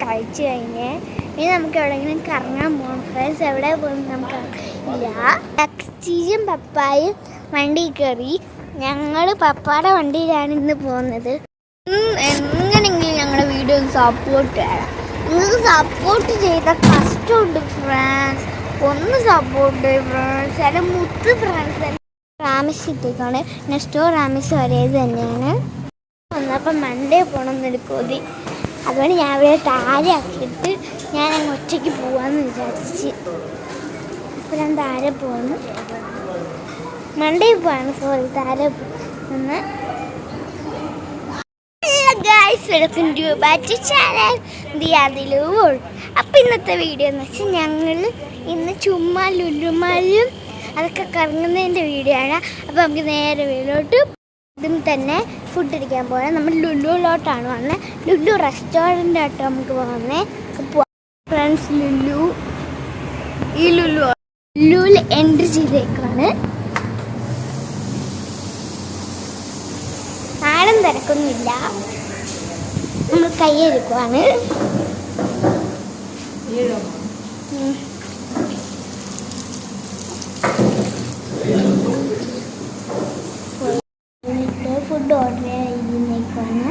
കഴിച്ചു കഴിഞ്ഞേ ഇനി നമുക്ക് എവിടെയെങ്കിലും കറങ്ങാൻ പോകണം ഫ്രണ്ട്സ് എവിടെ പോകും നമുക്ക് ഇല്ല ടക്സിയും പപ്പായും വണ്ടി കയറി. ഞങ്ങൾ പപ്പായുടെ വണ്ടിയിലാണ് ഇന്ന് പോകുന്നത്. എങ്ങനെയെങ്കിലും ഞങ്ങളുടെ വീഡിയോ സപ്പോർട്ട് ചെയ്യാം നിങ്ങൾക്ക് സപ്പോർട്ട് ചെയ്ത കഷ്ടമുണ്ട് ഫ്രണ്ട്സ് ഒന്ന് സപ്പോർട്ട് ഫ്രണ്ട്സ് അല്ല മുത്ത് ഫ്രാൻസ് റാമിസ് ഇട്ടേക്കാണ് നെക്സ്റ്റോ റാമിസ് ഒരേ തന്നെയാണ്. വന്നപ്പോൾ മണ്ടേ പോകണം എന്നൊരു കൊതി അതുകൊണ്ട് ഞാൻ ഇവിടെ താഴെ ആക്കിയിട്ട് ഞാൻ അങ്ങ് ഒറ്റയ്ക്ക് പോവാന്ന് വിചാരിച്ച്. അപ്പോൾ ഞാൻ താഴെ പോകുന്നു മണ്ടേ പോവാണ്. സോറി താഴെ നിന്ന്. അപ്പൊ ചാനൽ അപ്പോൾ ഇന്നത്തെ വീഡിയോ എന്ന് വെച്ചാൽ ഞങ്ങൾ ഇന്ന് ചുമ്മാ ലുലുമാലും അതൊക്കെ കറങ്ങുന്നതിന്റെ വീഡിയോ ആണ്. അപ്പോൾ നമുക്ക് നേരെ വീട്ടിലോട്ട് ഇതും തന്നെ ഫുഡ് അടിക്കാൻ പോകാം നമ്മൾ ലുല്ലുവിലോട്ടാണ് വന്നത് ലുലു റെസ്റ്റോറന്റായിട്ട് നമുക്ക് പോകുന്നത് ഫ്രണ്ട്സ് ലുല്ലു ഈ ലുല്ലു ലുല്ലുവിൽ എൻട്രി ചെയ്തേക്കാണ് ആഴം തിരക്കൊന്നുമില്ല. നമ്മൾ കൈയെടുക്കുവാണ് ഓർഡർ ചെയ്യുന്നേക്കാണ്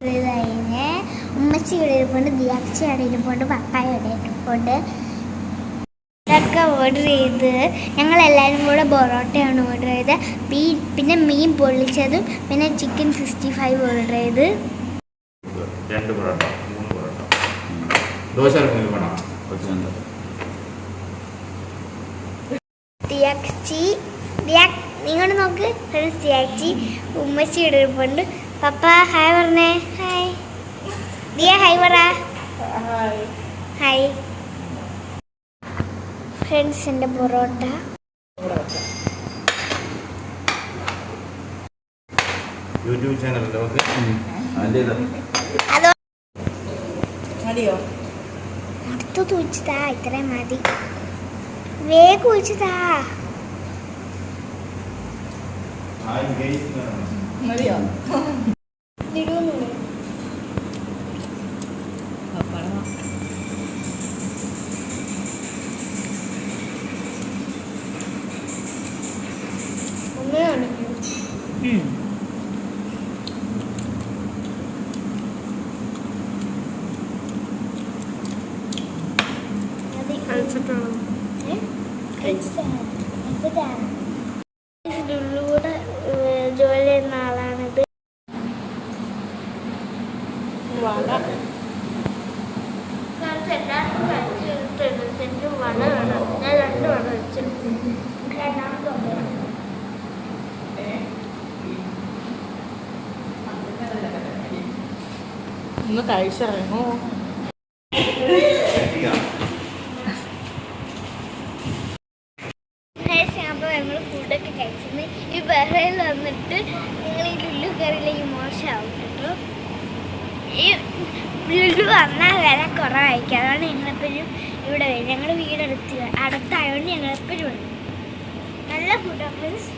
കഴിഞ്ഞ് ഉമ്മച്ചി ഇവിടെ ഇരിപ്പുണ്ട് ദിയാക്ഷി അവിടെ ഇരിപ്പുണ്ട് പപ്പായ ഇവിടെ ഇരിപ്പുണ്ട്. ഇതൊക്കെ ഓർഡർ ചെയ്ത് ഞങ്ങൾ എല്ലാവരും കൂടെ പൊറോട്ടയാണ് ഓർഡർ ചെയ്ത് പീ- പിന്നെ മീൻ പൊള്ളിച്ചതും പിന്നെ ചിക്കൻ സിക്സ്റ്റി ഫൈവ് ഓർഡർ ചെയ്ത്. രണ്ട് പൊറോട്ട മൂന്ന് പൊറോട്ട. ദോശ വേണം ദിയാക്ഷി ദിയാക് നിങ്ങൾ നോക്ക് ദിയാക്ഷി ഉമ്മച്ചി ഇവിടെ ഇരിപ്പുണ്ട്. പപ്പ ഹായ് പറഞ്ഞേ. ഹായ്. ദിയ ഹായ് പറ. ഹായ്. ഫ്രണ്ട്സിന്റെ പൊറോട്ട. യൂട്യൂബ് ചാനൽ നമുക്ക്? അതിന്റെ അതോ മതിയോ? അടുത്ത് തൂച്ചിതാ ഇത്രയും മതി. വേഗം ഒഴിച്ചതാ മതിയോ ഇടുന്നു എല്ലാവർക്കും തീർത്തിട്ടുണ്ട്. എനിക്ക് വട വേണം. ഞാൻ രണ്ട് രണ്ടാമത്തെ. ഒന്ന് കഴിച്ചിറങ്ങോ അപ്പോൾ ഞങ്ങൾ ഫുഡൊക്കെ കഴിച്ചിരുന്നു ഈ ബഹയിൽ വന്നിട്ട് നിങ്ങൾ ഈ ലുല്ലു കയറിയില്ലെങ്കിൽ മോശമാവും കേട്ടോ ഈ ലുലു വന്നാൽ വില കുറവായിരിക്കും. അതാണ് ഞങ്ങളെപ്പോഴും ഇവിടെ വരും. ഞങ്ങളുടെ വീടടുത്ത് അടുത്തായതുകൊണ്ട് ഞങ്ങളെപ്പോഴും വരും. നല്ല ഫുഡ് മീൻസ്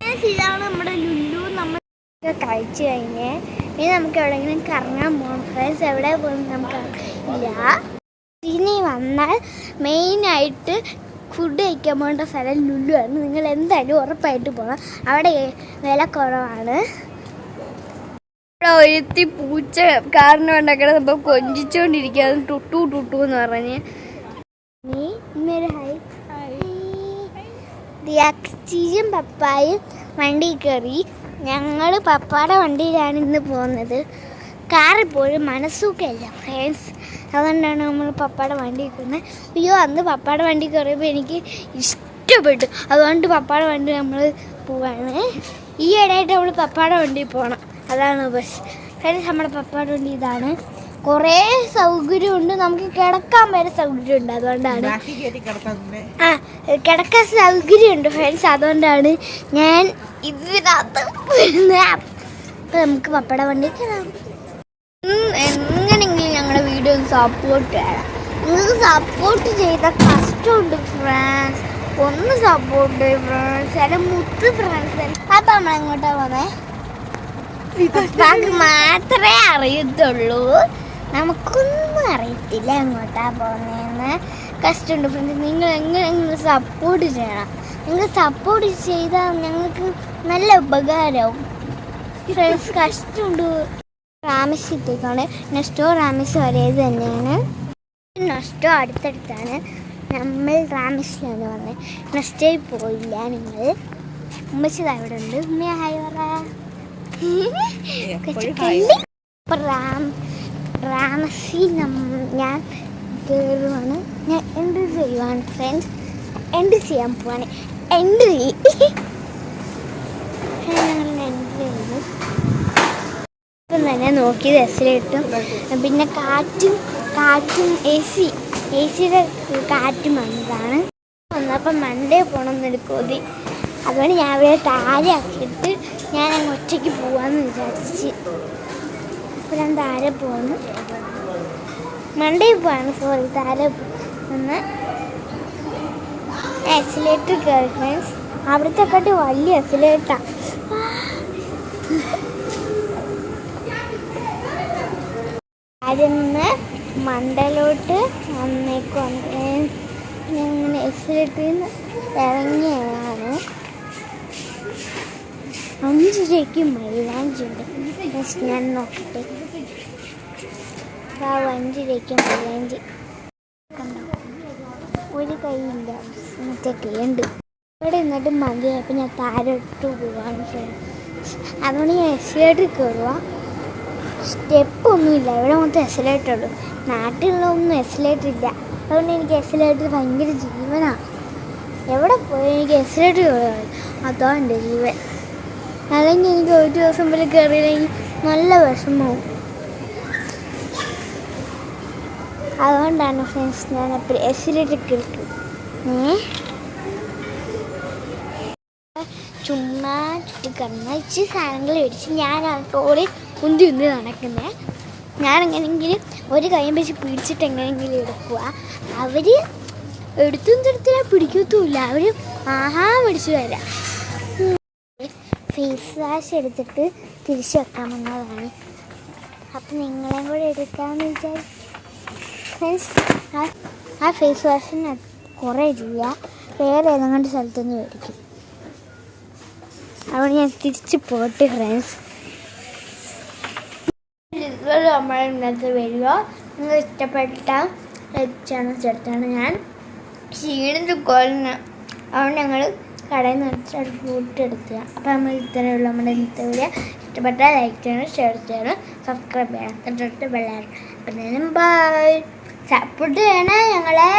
Guys, ഇതാണ് നമ്മുടെ ലുല്ലു നമ്മൾ കഴിച്ചു കഴിഞ്ഞ് ഇനി നമുക്ക് എവിടെയെങ്കിലും കറങ്ങാൻ പോകണം ഫ്രണ്ട്സ് എവിടെ പോകുന്നു നമുക്ക് ഇല്ല ഇനി വന്നാൽ മെയിനായിട്ട് ഫുഡ് കഴിക്കാൻ പോകേണ്ട സ്ഥലം ലുലു ആണ്. നിങ്ങൾ എന്തായാലും ഉറപ്പായിട്ട് പോകണം അവിടെ വില കുറവാണ്. ഒരുത്തി പൂച്ച കാരണം ഉണ്ടാക്കണ സംഭവം കൊഞ്ചിച്ചോണ്ടിരിക്കുക ടുട്ടു ടുട്ടു എന്ന് പറഞ്ഞ്. ദിയാക്സിയും പപ്പായും വണ്ടി കയറി. ഞങ്ങൾ പപ്പായുടെ വണ്ടിയിലാണ് ഇന്ന് പോകുന്നത്. കാറിപ്പോഴും മനസ്സൂക്കല്ല ഫ്രണ്ട്സ് അതുകൊണ്ടാണ് നമ്മൾ പപ്പായുടെ വണ്ടി കയറുന്നത് അയ്യോ അന്ന് പപ്പായുടെ വണ്ടി കയറിയപ്പോൾ എനിക്ക് ഇഷ്ടപ്പെട്ടു. അതുകൊണ്ട് പപ്പായുടെ വണ്ടി നമ്മൾ പോവാണ്. ഈ ഇടയായിട്ട് നമ്മൾ പപ്പായുടെ വണ്ടി പോകണം അതാണ് ബസ് ഫ്രണ്ട്സ് നമ്മുടെ പപ്പയുടെ വണ്ടി ഇതാണ്. കുറേ സൗകര്യമുണ്ട്. നമുക്ക് കിടക്കാൻ വരെ സൗകര്യമുണ്ട്. അതുകൊണ്ടാണ്. ആ കിടക്കാൻ സൗകര്യമുണ്ട് ഫ്രണ്ട്സ് അതുകൊണ്ടാണ് ഞാൻ ഇതിനകത്ത് അപ്പം നമുക്ക് പപ്പട വണ്ടി എങ്ങനെങ്കിലും എങ്ങനെയെങ്കിലും ഞങ്ങളുടെ വീഡിയോ സപ്പോർട്ട് ചെയ്യണം. നിങ്ങൾക്ക് സപ്പോർട്ട് ചെയ്ത കഷ്ടമുണ്ട് ഫ്രണ്ട്സ് ഒന്ന് സപ്പോർട്ട് ഫ്രണ്ട്സ് അല്ല മുത്ത് ഫ്രണ്ട്സ് അപ്പൊ നമ്മൾ എങ്ങോട്ടാ പോന്നെ? മാത്രമേ അറിയത്തുള്ളൂ. നമുക്കൊന്നും അറിയത്തില്ല എങ്ങോട്ടാ പോകുന്നതെന്ന്. കഷ്ടമുണ്ട് ഫ്രണ്ട് നിങ്ങൾ എങ്ങനെ സപ്പോർട്ട് ചെയ്യണം? നിങ്ങൾ സപ്പോർട്ട് ചെയ്താൽ ഞങ്ങൾക്ക് നല്ല ഉപകാരവും ഫ്രണ്ട്സ് കഷ്ടമുണ്ട്. റാമസ്യത്തേക്കാണ് നെക്സ്റ്റോ രാമേശ്വരം ഒരേ തന്നെയാണ്. നെക്സ്റ്റോ അടുത്തടുത്താണ്. നമ്മൾ രാമേശ്വരം വന്നത്. നെക്സ്റ്റോയിൽ പോയില്ല നിങ്ങൾ. ഉമ്മച്ചത് അവിടെ ഉണ്ട് ഉമ്മ ഹായ് റാം റാമസി ഞാൻ കയറുവാണ് ഞാൻ എന്ത് ചെയ്യുവാണ് ഫ്രണ്ട്സ് എന്ത് ചെയ്യാൻ പോവാണ്? എന്ത് ഇപ്പം തന്നെ നോക്കി എസിലിട്ടും പിന്നെ കാറ്റും കാറ്റും എ സി എ സിയുടെ കാറ്റും വന്നതാണ്. വന്നപ്പോൾ മണ്ടേ പോകണമെന്നൊരു കൊതി. അതുകൊണ്ട് ഞാൻ ഇവിടെ താഴെ ആക്കിയിട്ട് ഞാൻ അങ്ങ് ഒറ്റയ്ക്ക് പോവാന്ന് വിചാരിച്ച് അപ്പോൾ ഞാൻ താഴെ പോകുന്നു മണ്ടേ പോവാണ് സോറി താഴെ നിന്ന് എക്സിലേറ്റർ കയറി ഫ്രണ്ട്സ് അവിടുത്തെ കാട്ടി വലിയ എക്സിലേറ്റാണ് അതിന്ന് മണ്ടലോട്ട് വന്നേക്കുവാണ് ഇങ്ങനെ എക്സിലേറ്ററിൽ നിന്ന് ഇറങ്ങിയാണ് അഞ്ച് രൂപയ്ക്ക് മൈലാഞ്ചുണ്ട് ജസ്റ്റ് ഞാൻ നോക്കട്ടെ. ആ അഞ്ച് രൂപയ്ക്ക് മൈലാഞ്ചി. ഒരു കൈയില്ല. മറ്റേ കൈയുണ്ട്. ഇവിടെ നിന്നിട്ട് മതി. അപ്പം ഞാൻ താരോട്ട് പോവാണ് അതുകൊണ്ട് ഞാൻ എക്സിലേറ്ററിൽ കയറുക സ്റ്റെപ്പ് ഒന്നുമില്ല ഇവിടെ മൊത്തം എക്സലേറ്റർ ഉള്ളൂ നാട്ടിലുള്ളൊന്നും എക്സലേറ്റർ ഇല്ല അതുകൊണ്ട് എനിക്ക് എക്സലേറ്റർ ഭയങ്കര ജീവനാണ് എവിടെ പോയി എനിക്ക് എക്സലേറ്റർ കയറുക അതാണ് എന്റെ ജീവൻ. അല്ലെങ്കിൽ എനിക്ക് ഒരു ദിവസം പോലെ കയറിയില്ലെങ്കിൽ നല്ല വിഷമവും. അതുകൊണ്ടാണ് ഫ്രണ്ട്സ് ഞാൻ അപ്പം എസിലിട്ട് കേൾക്കും ഏ? ചുമ്മാ കണ്ണച്ച് സാധനങ്ങൾ മേടിച്ച് ഞാൻ അതോടെ ഉന്തി ഉന്തി നടക്കുന്നത് ഞാൻ എങ്ങനെയെങ്കിലും ഒരു കൈയും വെച്ച് പിടിച്ചിട്ട് എങ്ങനെയെങ്കിലും എടുക്കുക അവർ എടുത്തും തരത്തില്ല പിടിക്കത്തുമില്ല. അവർ ആഹാ പിടിച്ചു തരാം. ഫേസ് വാഷ് എടുത്തിട്ട് തിരിച്ചു വെക്കാൻ വന്നതാണ് അപ്പം നിങ്ങളെയും കൂടെ എടുക്കാമെന്ന് വിചാരിച്ചു. ഫ്രണ്ട്സ് ആ- ഫേസ് വാഷിന് കുറേ രൂപ വേറെ ഏതെങ്കിലും സ്ഥലത്തുനിന്ന് മേടിക്കും. അവിടെ ഞാൻ തിരിച്ച് പോട്ട് ഫ്രണ്ട്സ് ഇതുവരെ നമ്മുടെ ഇന്നത്തെ വീഡിയോ നിങ്ങൾ ഇഷ്ടപ്പെട്ട ചാനൽ ചേർത്താണ് ഞാൻ. ക്ഷീണിച്ച് കൊല്ലുന്ന അതുകൊണ്ട് ഞങ്ങൾ കടയിൽ നിന്ന് ഒരു ഫ്രൂട്ട് എടുക്കുക അപ്പോൾ നമ്മൾ ഇത്രയുള്ള നമ്മുടെ ഇന്നത്തെ വീഡിയോ ഇഷ്ടപ്പെട്ട ലൈക്ക് ചെയ്യണം ഷെയർ ചെയ്യണം സബ്സ്ക്രൈബ് ചെയ്യണം. തൊട്ട് ബെല്ലായിരുന്നു അപ്പം ബൈ സപ്പോർട്ട് ചെയ്യണേ ഞങ്ങളെ.